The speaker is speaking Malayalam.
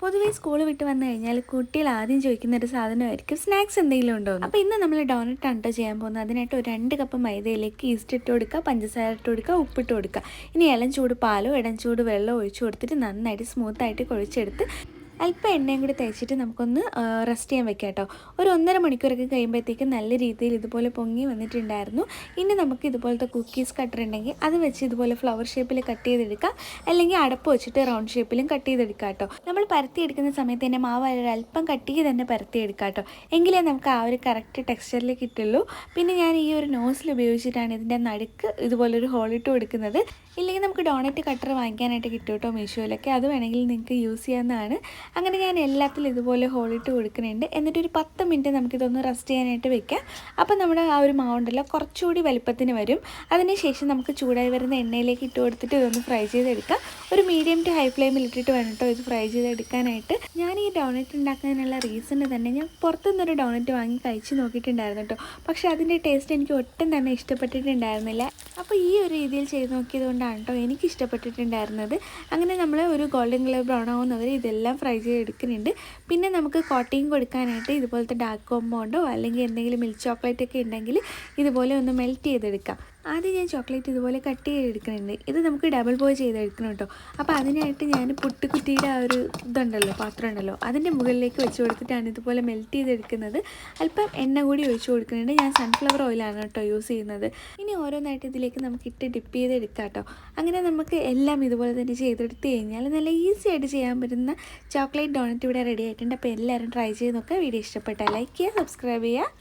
പൊതുവേ സ്കൂൾ വിട്ട് വന്നു കഴിഞ്ഞാൽ കുട്ടികൾ ആദ്യം ചോദിക്കുന്ന ഒരു സാധനമായിരിക്കും സ്നാക്സ് എന്തെങ്കിലും ഉണ്ടോ. അപ്പോൾ ഇന്ന് നമ്മൾ ഡോണറ്റ് ആണ് ചെയ്യാൻ പോകുന്നത് അതിനായിട്ട് ഒരു രണ്ട് കപ്പ് മൈദയിലേക്ക് ഈസ്റ്റ് ഇട്ട് കൊടുക്കുക പഞ്ചസാര ഇട്ട് കൊടുക്കുക ഉപ്പിട്ട് കൊടുക്കുക ഇനി ഇളം ചൂട് പാലോ ഇടം ചൂട് വെള്ളം ഒഴിച്ചു കൊടുത്തിട്ട് നന്നായിട്ട് സ്മൂത്ത് ആയിട്ട് കുഴച്ചെടുത്ത് അല്പം എണ്ണയും കൂടി തേച്ചിട്ട് നമുക്കൊന്ന് റെസ്റ്റ് ചെയ്യാൻ വെക്കാം കേട്ടോ ഒരു ഒന്നര മണിക്കൂറൊക്കെ കഴിയുമ്പോഴത്തേക്കും നല്ല രീതിയിൽ ഇതുപോലെ പൊങ്ങി വന്നിട്ടുണ്ടായിരുന്നു. ഇനി നമുക്ക് ഇതുപോലത്തെ കുക്കീസ് കട്ടർ ഉണ്ടെങ്കിൽ അത് വെച്ച് ഇതുപോലെ ഫ്ലവർ ഷേപ്പിൽ കട്ട് ചെയ്തെടുക്കാം. അല്ലെങ്കിൽ അടപ്പ് വെച്ചിട്ട് റൗണ്ട് ഷേപ്പിലും കട്ട് ചെയ്തെടുക്കാം കേട്ടോ നമ്മൾ പരത്തിയെടുക്കുന്ന സമയത്ത് തന്നെ മാവ് അല്പം കട്ടിക്ക് തന്നെ പരത്തിയെടുക്കാം കേട്ടോ എങ്കിലേ നമുക്ക് ആ ഒരു കറക്റ്റ് ടെക്സ്ചറിൽ കിട്ടുള്ളൂ. പിന്നെ ഞാൻ ഈ ഒരു നോസിൽ ഉപയോഗിച്ചിട്ടാണ് ഇതിന്റെ നടുക്ക് ഇതുപോലൊരു ഹോളിട്ട് കൊടുക്കുന്നത്. ഇല്ലെങ്കിൽ നമുക്ക് ഡോണറ്റ് കട്ടർ വാങ്ങിക്കാനായിട്ട് കിട്ടും കേട്ടോ മീഷോയിലൊക്കെ. അത് വേണമെങ്കിൽ നിങ്ങൾക്ക് യൂസ് ചെയ്യാവുന്നതാണ്. അങ്ങനെ ഞാൻ എല്ലാത്തിലും ഇതുപോലെ ഹോളിട്ട് കൊടുക്കുന്നുണ്ട്. എന്നിട്ട് ഒരു പത്ത് മിനിറ്റ് നമുക്കിതൊന്ന് റെസ്റ്റ് ചെയ്യാനായിട്ട് വെക്കാം. അപ്പം നമ്മുടെ ആ ഒരു മാവുണ്ടല്ലോ കുറച്ചുകൂടി വലുപ്പത്തിന് വരും. അതിനുശേഷം നമുക്ക് ചൂടായി വരുന്ന എണ്ണയിലേക്ക് ഇട്ട് കൊടുത്തിട്ട് ഇതൊന്ന് ഫ്രൈ ചെയ്തെടുക്കാം. ഒരു മീഡിയം ടു ഹൈ ഫ്ലെയിമിൽ ഇട്ടിട്ട് വേണം ഇത് ഫ്രൈ ചെയ്തെടുക്കാനായിട്ട്. ഞാൻ ഈ ഡോണറ്റ് ഉണ്ടാക്കുന്നതിനുള്ള റീസൺ തന്നെ ഞാൻ പുറത്തുനിന്നൊരു ഡോണറ്റ് വാങ്ങി കഴിച്ച് നോക്കിയിട്ടുണ്ടായിരുന്നു കേട്ടോ. പക്ഷേ അതിന്റെ ടേസ്റ്റ് എനിക്ക് ഒട്ടും തന്നെ ഇഷ്ടപ്പെട്ടിട്ടുണ്ടായിരുന്നില്ല. അപ്പോൾ ഈ ഒരു രീതിയിൽ ചെയ്ത് നോക്കിയത് കൊണ്ടാണ് കേട്ടോ എനിക്ക് ഇഷ്ടപ്പെട്ടിട്ടുണ്ടായിരുന്നത് അങ്ങനെ നമ്മൾ ഒരു ഗോൾഡൻ കളർ ബ്രൗൺ ആവുന്നവർ ഇതെല്ലാം ഫ്രൈ ചെയ്തെടുക്കുന്നുണ്ട് പിന്നെ നമുക്ക് കോട്ടിങ് കൊടുക്കാനായിട്ട് ഇതുപോലത്തെ ഡാർക്ക് കോമ്പൗണ്ടോ അല്ലെങ്കിൽ എന്തെങ്കിലും മിൽക്ക് ചോക്ലേറ്റ് ഒക്കെ ഉണ്ടെങ്കിൽ ഇതുപോലെ ഒന്ന് മെൽറ്റ് ചെയ്തെടുക്കാം. ആദ്യം ഞാൻ ചോക്ലേറ്റ് ഇതുപോലെ കട്ട് ചെയ്തെടുക്കുന്നുണ്ട് ഇത് നമുക്ക് ഡബിൾ ബോയ് ചെയ്തെടുക്കണം കേട്ടോ അപ്പോൾ അതിനായിട്ട് ഞാൻ പുട്ടുകുറ്റിയുടെ ആ ഒരു ഇതുണ്ടല്ലോ പാത്രം ഉണ്ടല്ലോ അതിന്റെ മുകളിലേക്ക് വെച്ച് കൊടുത്തിട്ടാണ് ഇതുപോലെ മെൽറ്റ് ചെയ്തെടുക്കുന്നത്. അല്പം എണ്ണ കൂടി ഒഴിച്ച് കൊടുക്കുന്നുണ്ട്. ഞാൻ സൺഫ്ലവർ ഓയിലാണ് കേട്ടോ യൂസ് ചെയ്യുന്നത്. ഇനി ഓരോന്നായിട്ട് ഇതിലേക്ക് നമുക്ക് ഇട്ട് ഡിപ്പ് ചെയ്തെടുക്കാം കേട്ടോ അങ്ങനെ നമുക്ക് എല്ലാം ഇതുപോലെ തന്നെ ചെയ്തെടുത്ത് കഴിഞ്ഞാൽ നല്ല ഈസി ആയിട്ട് ചെയ്യാൻ പറ്റുന്ന ചോക്ലേറ്റ് ഡോണറ്റ് ഇവിടെ റെഡി ആയിട്ടുണ്ട്. അപ്പോൾ എല്ലാവരും ട്രൈ ചെയ്ത് നോക്കുക. വീഡിയോ ഇഷ്ടപ്പെട്ടാൽ ലൈക്ക് ചെയ്യുക സബ്സ്ക്രൈബ് ചെയ്യുക.